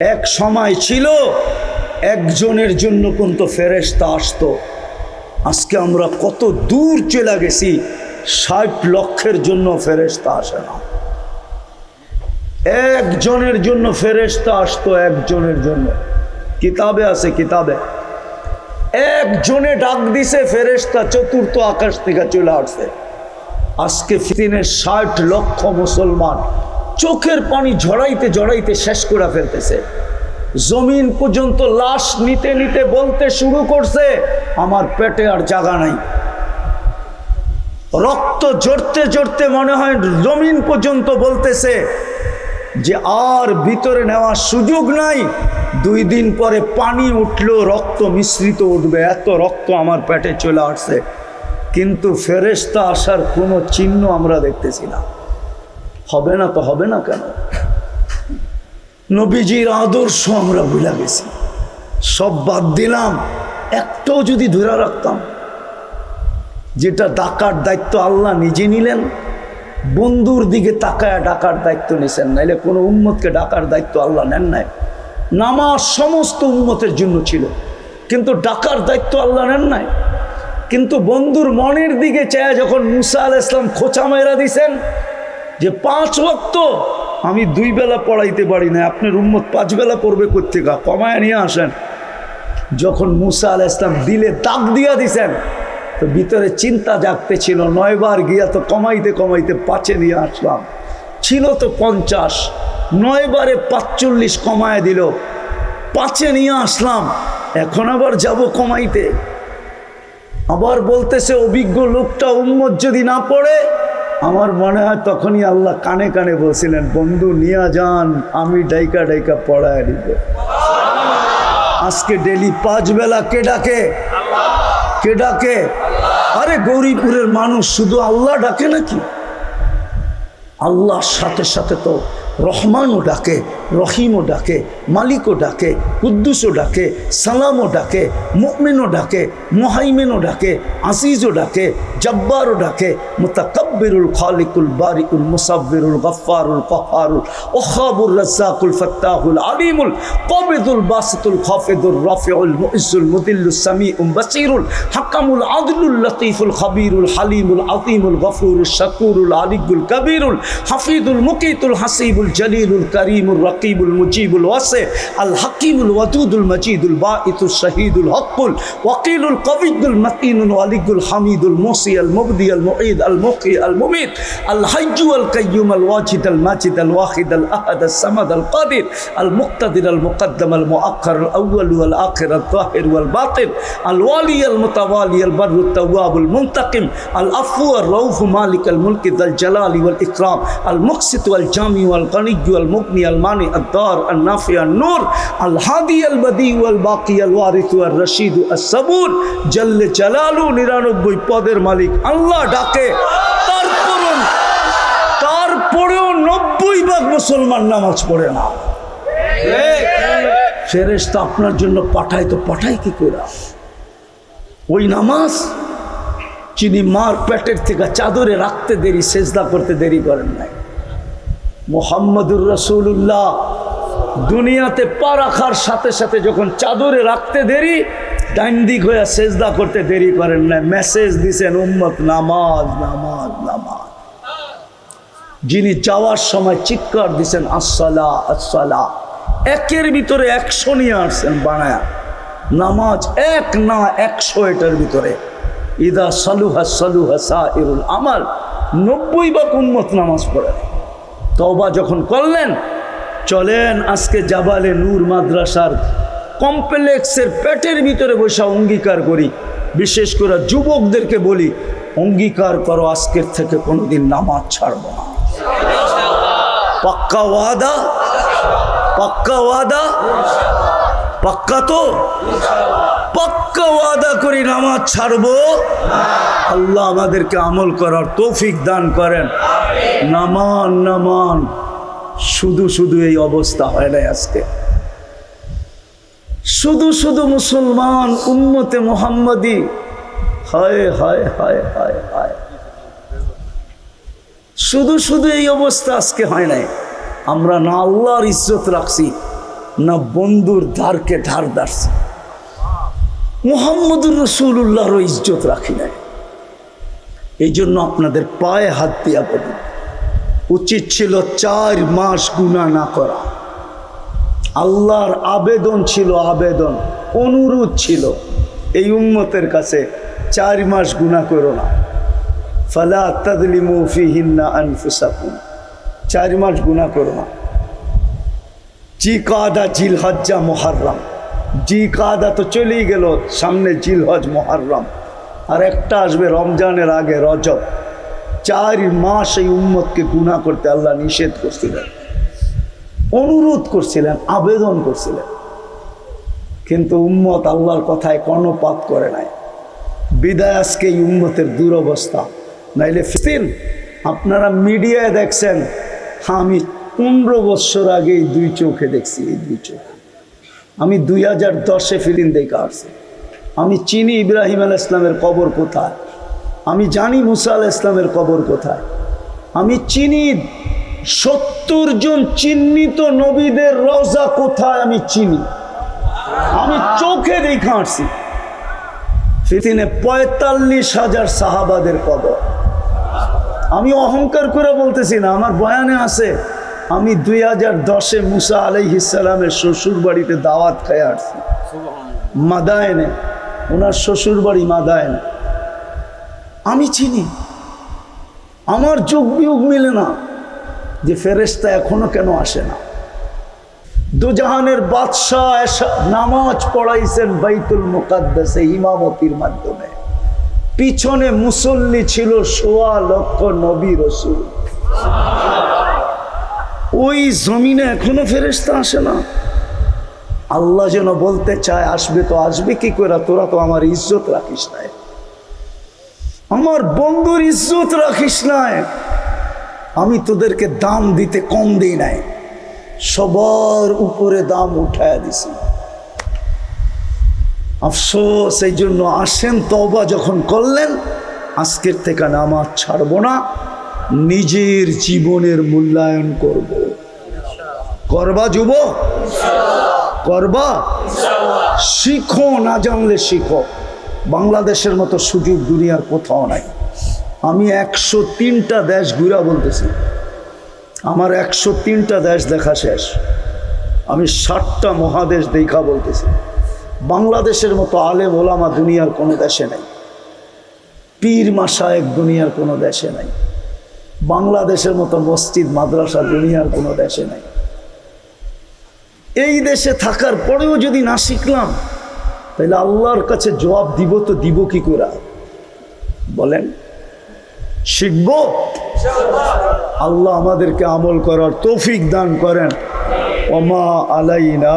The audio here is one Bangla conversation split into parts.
এক সময় ছিল, একজনের জন্য কিন্তু ফেরেস্তা আসতো। আজকে আমরা কত দূর চলে গেছি, ষাট লক্ষের জন্য ফেরেস্তা আসে না। একজনের জন্য ফেরেস্তা আসতো একজনের জন্য। কিতাবে আছে, কিতাবে। একজনে ডাক দিছে ফেরেস্তা চতুর্থ আকাশ থেকে চলে আসছে। আজকে ফিতিনের ষাট লক্ষ মুসলমান চোখের পানি ঝড়াইতে ঝড়াইতে শেষ করে ফেলতেছে। জমিন পর্যন্ত লাশ নিতে নিতে বলতে শুরু করছে, আমার পেটে আর জায়গা নাই। রক্ত জড়তে জড়তে মনে হয় জমিন পর্যন্ত বলতেছে যে আর ভিতরে নেওয়ার সুযোগ নাই। দুই দিন পরে পানি উঠল, রক্ত মিশ্রিত উঠবে, এত রক্ত আমার পেটে চলে আসছে। কিন্তু ফেরেস্তা আসার কোনো চিহ্ন আমরা দেখতেছি না। হবে না তো হবে না কেন? নবীজির আদর্শ আমরা ভুলে গেছি। সব বাদ দিলাম। একটাও যদি ধরে রাখতাম, যেটা ডাকার দায়িত্ব আল্লাহ নিজে নিলেন, বন্ধুর দিকে তাকায় ডাকার দায়িত্ব নিছেন, নাইলে কোনো উম্মতকে ডাকার দায়িত্ব আল্লাহ নেন নাই। নামাজ সমস্ত উম্মতের জন্য ছিল, কিন্তু ডাকার দায়িত্ব আল্লাহ নেন নাই। কিন্তু বন্ধুর মনের দিকে চায় যখন মুসা আল ইসলাম খোঁচা মেরা দিছেন যে পাঁচ ওয়াক্ত আমি দুই বেলা পড়াইতে পারি না আপনার উম্মত পাঁচ বেলা পড়বে কোথেকা কমায় নিয়ে আসেন। যখন মুসা আল ইসলাম দিলে দাগ দিয়া দিছেন, তো ভিতরে চিন্তা জাগতে ছিল, নয়বার গিয়া তো কমাইতে কমাইতে পাঁচে নিয়ে আসলাম। ছিল তো পঞ্চাশ, নয়বারে পাঁচচল্লিশ কমায় দিল, পাঁচে নিয়ে আসলাম, এখন আবার যাব কমাইতে। আবার বলতেছে, অভিজ্ঞ লোকটা উম্মত যদি না পড়ে আমার মনে হয় তখনই আল্লাহ কানে কানে বলছিলেন, বন্ধু, নিয়া যান, আমি ডাইকা ডাইকা পড়ায় দিব আজকে ডেলি পাঁচ বেলা কে ডাকে? কে ডাকে? আরে গৌরীপুরের মানুষ শুধু আল্লাহ ডাকে নাকি? আল্লাহর সাথে সাথে তো রহমানও ডাকে। রহিমও ডাকে, মালিকও ডাকে, কুদ্দুসও ডাকে, সালামও ডাকে মুকমিনও ডাকে, মোহাইমেনও ডাকে আসিজও ডাকে, জব্বারও ডাকে, মুতাকব্বিরুল খালিকুল বারিকুল মুসাব্বিরুল গফফারুল কহারুল ওখাবুর রাজ্জাকুল ফাত্তাহুল আলিমুল, কবিদুল বাসিতুল খাফিদুর রাফিউল মুইজুল মুদিল্লুস সামিউল বাসিরুল, হাকামুল আদলুল লতিফুল খাবিরুল হালিমুল আযীমুল গফুরুল শাকুরুল আলিকুল কবিরুল হাফিদুল মুকিতুল হাসিবুল জলিলুল করিমুল রকিবুল মুজিবুল ওয়াসি আল হাকিমুল ওয়াদুদুল মজিদুল বাঈতুল শহীদুল হকুল ওয়াকিলুল কবিদুল মতিনুল ওয়ালিকুল হামিদুল মুসি আল মুবদি আল মুঈদ আল মুকি আল মুমিত আল হাইয়ু আল কাইয়ুম আল ওয়াজিদ আল মাজিদ আল ওয়াহিদ আল আহাদ আল সামাদ আল কাদির আল মুক্তাদির আল মুকদ্দম আল মুআক্খার আল আউয়াল ওয়াল আখির আল যাহির ওয়াল বাতিন আল ওয়ালি আল মুতাওয়ালি আল বর التواب المنتقم العفو الرؤوف مالك الملك ذا الجلال والإكرام المقسط والجامع والغني والمغني المانع الدار النافع النور الهادي البديع والباقي الوارث والرشيد الصبور جل جلاله নিরানব্বই পদের মালিক আল্লাহ ডাকে তারপরও তারপরেও নব্বই ভাগ মুসলমান নামাজ পড়ে না ফেরেস্তা আপনার জন্য পাঠায় তো পাঠায় কি করে ওই নামাজ যিনি মার পেটের থেকে চাদরে রাখতে দেরি সেজদা করতে দেরি করেন নাই মোহাম্মদুর রসুল্লাহ দুনিয়াতে পা রাখার সাথে সাথে যখন চাদরে রাখতে দেরি ডাইন দিক হয়ে সেজদা করতে দেরি করেন না। মেসেজ দিছেন, উম্মত, নামাজ নামাজ নামাজ। যিনি যাওয়ার সময় চিৎকার দিছেন, আসসালা আসসালা। একের ভিতরে একশো নিয়ে আসছেন বানায়া। নামাজ এক না একশো এটার ভিতরে। ইদা সালুহা সালুহা সাইরুল আমার নব্বই বা উন্মত নামাজ পড়ে। তবা যখন করলেন, চলেন আজকে জাবালে নূর মাদ্রাসার কমপ্লেক্সের পেটের ভিতরে বসে অঙ্গীকার করি। বিশেষ করে যুবকদেরকে বলি, অঙ্গীকার করো, আজকের থেকে কোনোদিন নামাজ ছাড়ব না। পাক্কা ওয়াদা? পাক্কা ওয়াদা? পাক্কা তো? পাক্কা ওয়াদা করি, নামাজ ছাড়বো। আল্লাহ আমাদেরকে আমল করার তৌফিক দান করেন। নামান নামান। শুধু শুধু এই অবস্থা হয় নাই আজকে। শুধু শুধু মুসলমান উম্মতে মোহাম্মদী। হায় হায় হায় হায় হায়। শুধু শুধু এই অবস্থা আজকে হয় নাই। আমরা না আল্লাহর ইজ্জত রাখছি, না বন্ধুর ধারকে ধার দাঁড়ছে। মোহাম্মদুর রসুল্লাহরও ইজ্জত রাখি নাই। এই জন্য আপনাদের পায়ে হাত দিয়া বলি। উচিত ছিল চার মাস গুণা না করা। আল্লাহর আবেদন ছিল আবেদন, অনুরোধ ছিল। এই উম্মতের কাছে চার মাস গুণা করো না। ফালা তাদলিমু ফিহিন্না আনফুসাকুম। চার মাস গুণা করো না। জি কাদা জিল হজ্জা মোহাররাম। জি কাদা তো চলেই গেল, সামনে জিল হজ মোহাররাম। আর একটা আসবে রমজানের আগে রজব। চার মাস এই উম্মতকে গুণা করতে আল্লাহ নিষেধ করছিলেন। অনুরোধ করছিলেন, আবেদন করছিলেন। কিন্তু উম্মত আল্লাহর কথায় কর্ণপাত করে নাই। বিদায় আজকে এই উম্মতের দুরবস্থা। নাইলে ফিতিন আপনারা মিডিয়ায় দেখছেন, আমি পনেরো বৎসর আগে এই দুই চোখে দেখছি, এই দুই চোখ। আমি দুই হাজার দশে ফিলিম দেখে আসছি। আমি চিনি ইব্রাহিম আল ইসলামের কবর কোথায়? আমি জানি মুসা আল ইসলামের কবর কোথায়। আমি চিনি সত্তর জন চিহ্নিত নবীদের রওজা কোথায় আমি চিনি। আমি চোখে দেখে আসছি। ফিতিনে পঁয়তাল্লিশ হাজার সাহাবাদের কবর। আমি অহংকার করে বলতেছি না, আমার বয়ানে আছে, আমি দুই হাজার দশে মুসা আলাইহিসালামের শ্বশুর বাড়িতে দাওয়াত খেয়ে আসছি। মাদায়নে, ওনার শ্বশুর বাড়ি মাদায়নে। চিনি। আমার যুগ বিয়োগ মিলে না যে ফেরেস্তা এখনও কেন আসে না। দুজাহানের বাদশাহ নামাজ পড়াইছেন বাইতুল মুকাদ্দাসে ইমামতির মাধ্যমে। পিছনে মুসল্লি ছিল সোয়া লক্ষ নবী রসুল। ওই জমিনে এখনও ফেরেস্তা আসে না। আল্লাহ যেন বলতে চায়, আসবে তো, আসবে কি করে তোরা তো আমার ইজ্জত রাখিস নাই। আমার বন্ধুর ইজ্জত রাখিস নাই। আমি তোদেরকে দাম দিতে কম দিই নাই। সবার উপরে দাম উঠায় দিছি। আফসোস, এই জন্য আসেন তবা যখন করলেন, আজকের থেকে নামাজ ছাড়বো না, নিজের জীবনের মূল্যায়ন করব। করবা যুব করবা? শিখো, না জানলে শিখো। বাংলাদেশের মতো সুযোগ দুনিয়ার কোথাও নাই। আমি একশো তিনটা দেশ ঘুরা বলতেছি। আমার একশো তিনটা দেশ দেখা শেষ। আমি ষাটটা মহাদেশ দেখা বলতেছি। বাংলাদেশের মতো আলেম ওলামা দুনিয়ার কোনো দেশে নাই। পীর মাসা মাসায়েক দুনিয়ার কোনো দেশে নাই। বাংলাদেশের মতো মসজিদ, মাদ্রাসা দুনিয়ার কোনো দেশে নাই। এই দেশে থাকার পরেও যদি না শিখলাম তাহলে আল্লাহর কাছে জবাব দিব তো দিব কি করে? বলেন, শিখব? আল্লাহ আমাদেরকে আমল করার তৌফিক দান করেন। ওমা আলাইনা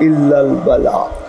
ইল্লাল বালা।